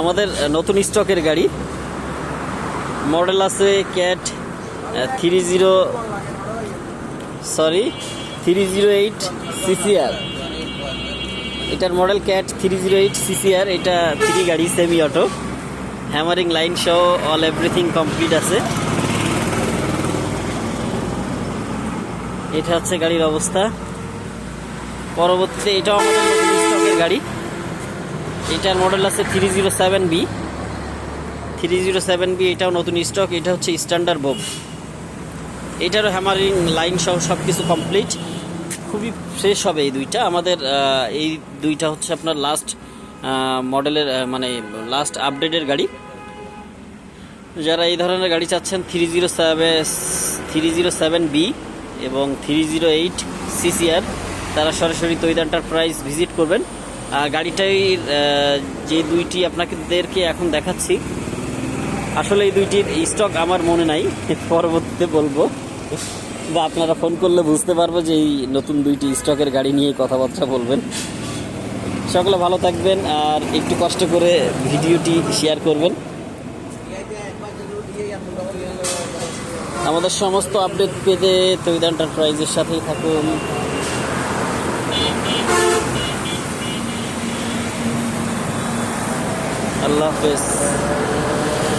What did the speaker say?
আমাদের নতুন স্টকের গাড়ি। মডেল আছে Cat three zero sorry three zero eight CCR এটার model Cat three zero eight CCR এটা থ্রি গাড়ি সেমি অটো হ্যামারিং লাইন সহ অল এভরিথিং কমপ্লিট আছে। এটা হচ্ছে গাড়ির অবস্থা। পরবর্তীতে এটাও আমাদের স্টকের গাড়ি। এটার মডেল আছে three zero seven B three zero seven B এটাও নতুন স্টক এটা হচ্ছে স্ট্যান্ডার্ড বোব এটারও হ্যামারিং লাইন সহ সব কিছু কমপ্লিট খুবই ফ্রেশ হবে এই দুইটা। আমাদের এই দুইটা হচ্ছে আপনার লাস্ট মডেলের মানে লাস্ট আপডেটের গাড়ি। যারা এই ধরনের গাড়ি চাচ্ছেন three zero seven three zero seven B এবং থ্রি জিরো এইট সিসিআর তারা সরাসরি তৈরি এন্টারপ্রাইজ ভিজিট করবেন। গাড়িটাই যে দুইটি আপনাদেরকে এখন দেখাচ্ছি, আসলে এই দুইটির স্টক আমার মনে নাই, পরবর্তীতে বলব। বা আপনারা ফোন করলে বুঝতে পারব যে এই নতুন দুইটি স্টকের গাড়ি নিয়ে কথাবার্তা বলবেন। সকলে ভালো থাকবেন আর একটু কষ্ট করে ভিডিওটি শেয়ার করবেন। আমাদের সমস্ত আপডেট পেতে তৈরি এন্টারপ্রাইজের সাথেই থাকুন। আল্লাহ হাফেজ